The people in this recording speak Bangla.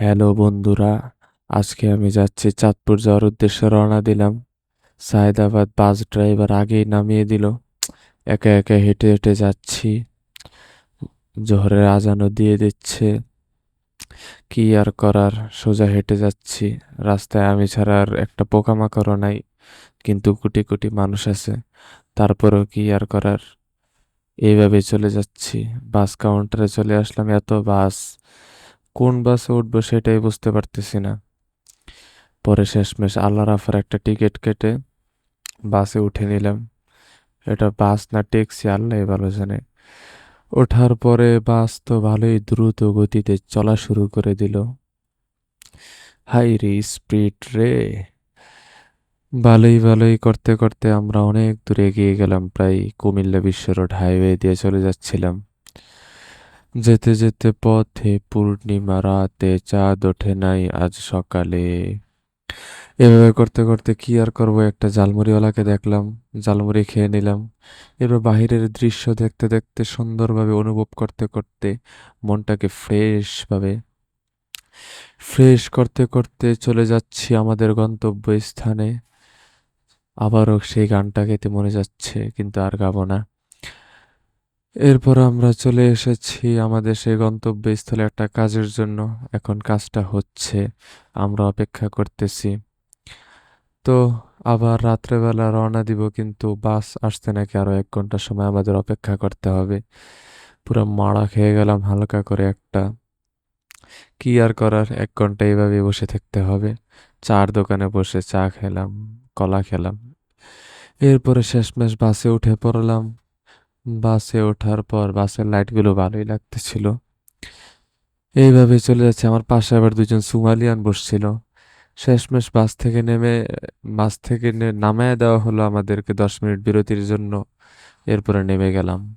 হ্যালো বন্ধুরা, আজকে আমি যাচ্ছি চাঁদপুর যাওয়ার উদ্দেশ্যে রওনা দিলাম। সায়দাবাদ বাস ড্রাইভার আগেই নামিয়ে দিল। একা একা হেঁটে হেঁটে যাচ্ছি। জোহরের আজানও দিয়ে দিচ্ছে। কি আর করার, সোজা হেঁটে যাচ্ছি। রাস্তায় আমি ছাড়া আর একটা পোকামাকড়ও নাই, কিন্তু কোটি কোটি মানুষ আছে। তারপরেও কি আর করার? এইভাবে চলে যাচ্ছি। বাস কাউন্টারে চলে আসলাম, এত বাস। কোন বাসে উঠবো সেটাই বুঝতে পারতেছি না। পরে শেষমেশ আল্লাহ রাফার একটা টিকিট কেটে বাসে উঠে নিলাম। এটা বাস না ট্যাক্সি, আল্লাহ ভালো জানে। ওঠার পরে বাস তো ভালোই দ্রুত গতিতে চলা শুরু করে দিল। হাই রে স্পিড রে। ভালোই ভালোই করতে করতে আমরা অনেক দূরে এগিয়ে গেলাম, প্রায় কুমিল্লা বিশ্ব রোড হাইওয়ে দিয়ে চলে যাচ্ছিলাম। যেতে যেতে পথে পূর্ণিমা রাতে চাঁদ ওঠে নাই আজ সকালে। এভাবে করতে করতে কি আর করব? একটা জালমুড়িওয়ালাকে দেখলাম জালমুড়ি খেয়ে নিলাম। এবার বাহিরের দৃশ্য দেখতে দেখতে সুন্দরভাবে অনুভব করতে করতে মনটাকে ফ্রেশভাবে, ফ্রেশ করতে করতে চলে যাচ্ছি আমাদের গন্তব্য স্থানে আবারও সেই গানটা গেতে মনে যাচ্ছে, কিন্তু আর গাবো না। এরপর আমরা চলে এসেছি আমাদের সেই গন্তব্যস্থলে একটা কাজের জন্য। এখন কাজটা হচ্ছে, আমরা অপেক্ষা করতেছি। তো আবার রাত্রেবেলা রওনা দিব, কিন্তু বাস আসতে নাকি আরও এক ঘণ্টা সময় আমাদের অপেক্ষা করতে হবে। পুরো মারা খেয়ে গেলাম হালকা করে একটা। কি আর করার, এক ঘণ্টা এইভাবে বসে থাকতে হবে। চার দোকানে বসে চা খেলাম, কলা খেলাম। এরপরে শেষমেশ বাসে উঠে পড়লাম। বাসে ওঠার পর বাসের লাইটগুলো ভালোই লাগতেছিল। এইভাবে চলে যাচ্ছে। আমার পাশে আবার দুজন সুমালিয়ান বসছিল। শেষমেশ বাস থেকে নেমে, বাস থেকে নামায় দেওয়া হলো আমাদেরকে। দশ মিনিট বিরতির জন্য এরপরে নেমে গেলাম।